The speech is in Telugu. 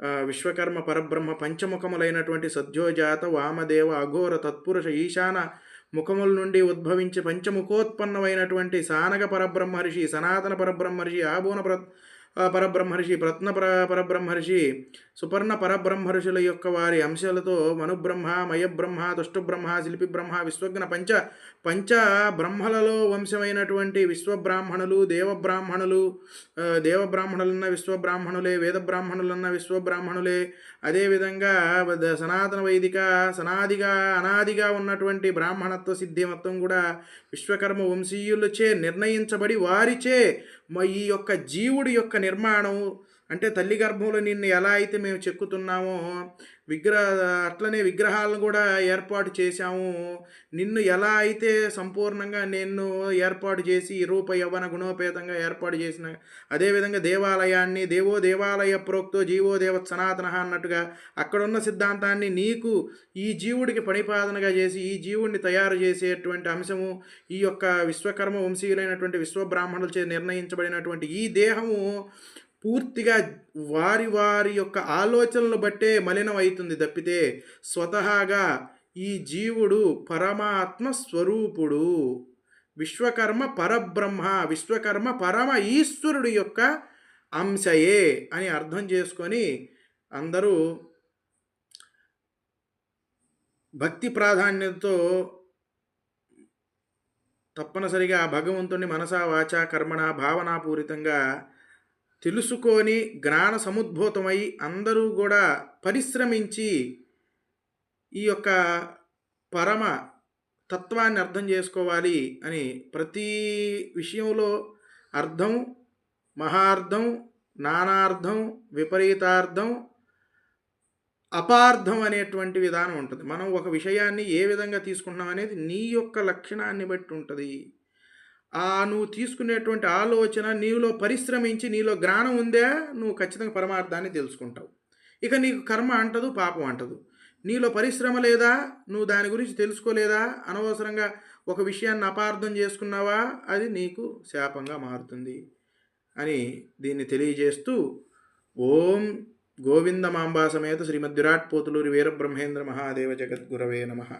విశ్వకర్మ పరబ్రహ్మ పంచముఖములైనటువంటి సద్యోజాత వామదేవ అఘోర తత్పురుష ఈశాన ముఖముల నుండి ఉద్భవించి పంచముఖోత్పన్నమైనటువంటి సానగ పరబ్రహ్మర్షి సనాతన పరబ్రహ్మర్షి ఆబోన ప్ర పరబ్రహ్మర్షి ప్రత్న పర పరబ్రహ్మర్షి సుపర్ణ పరబ్రహ్మర్షుల యొక్క వారి అంశాలతో మనుబ్రహ్మ మయబ్రహ్మ దుష్టబ్రహ్మ శిల్పి బ్రహ్మ విశ్వజ్ఞ పంచ పంచ బ్రహ్మలలో వంశమైనటువంటి విశ్వబ్రాహ్మణులు దేవబ్రాహ్మణులు దేవబ్రాహ్మణులన్న విశ్వబ్రాహ్మణులే వేదబ్రాహ్మణులన్న విశ్వబ్రాహ్మణులే అదేవిధంగా సనాతన వైదిక సనాదిగా అనాదిగా ఉన్నటువంటి బ్రాహ్మణత్వ సిద్ధి మొత్తం కూడా విశ్వకర్మ వంశీయులచే నిర్ణయించబడి వారిచే మ- ఈ యొక్క జీవుడి యొక్క hermano, అంటే తల్లి గర్భంలో నిన్ను ఎలా అయితే మేము చెక్కుతున్నామో విగ్రహ అట్లనే విగ్రహాలను కూడా ఏర్పాటు చేశాము. నిన్ను ఎలా అయితే సంపూర్ణంగా నిన్ను ఏర్పాటు చేసి రూప యవ్వన గుణోపేతంగా ఏర్పాటు చేసిన అదేవిధంగా దేవాలయాన్ని దేవో దేవాలయ ప్రోక్తో జీవో దేవ సనాతన అన్నట్టుగా అక్కడున్న సిద్ధాంతాన్ని నీకు ఈ జీవుడికి పనిపాదనగా చేసి ఈ జీవుడిని తయారు చేసేటువంటి అంశము ఈ యొక్క విశ్వకర్మ వంశీయులైనటువంటి విశ్వబ్రాహ్మణులచే నిర్ణయించబడినటువంటి ఈ దేహము పూర్తిగా వారి వారి యొక్క ఆలోచనలు బట్టే మలినం అవుతుంది తప్పితే స్వతహాగా ఈ జీవుడు పరమాత్మ స్వరూపుడు విశ్వకర్మ పరబ్రహ్మ విశ్వకర్మ పరమ ఈశ్వరుడు యొక్క అంశయే అని అర్థం చేసుకొని అందరూ భక్తి ప్రాధాన్యతతో తప్పనిసరిగా భగవంతుని మనసా వాచ కర్మణ భావనాపూరితంగా తెలుసుకొని జ్ఞాన సముద్భూతమై అందరూ కూడా పరిశ్రమించి ఈ యొక్క పరమ తత్వాన్ని అర్థం చేసుకోవాలి అని ప్రతి విషయంలో అర్థం మహార్థం నానార్థం విపరీతార్థం అపార్థం అనేటువంటి విధానం ఉంటుంది. మనం ఒక విషయాన్ని ఏ విధంగా తీసుకుంటున్నాం అనేది నీ యొక్క లక్షణాన్ని బట్టి ఉంటుంది. ఆ నువ్వు తీసుకునేటువంటి ఆలోచన నీలో పరిశ్రమించి నీలో జ్ఞానం ఉందా నువ్వు ఖచ్చితంగా పరమార్థాన్ని తెలుసుకుంటావు. ఇక నీకు కర్మ అంటదు పాపం అంటదు. నీలో పరిశ్రమ లేదా? నువ్వు దాని గురించి తెలుసుకోలేదా? అనవసరంగా ఒక విషయాన్ని అపార్థం చేసుకున్నావా? అది నీకు శాపంగా మారుతుంది అని దీన్ని తెలియజేస్తూ ఓం గోవిందమాంబా సమేత శ్రీమద్విరాట్ పోతులూరి వీరబ్రహ్మేంద్ర మహాదేవ జగద్గురవే నమః.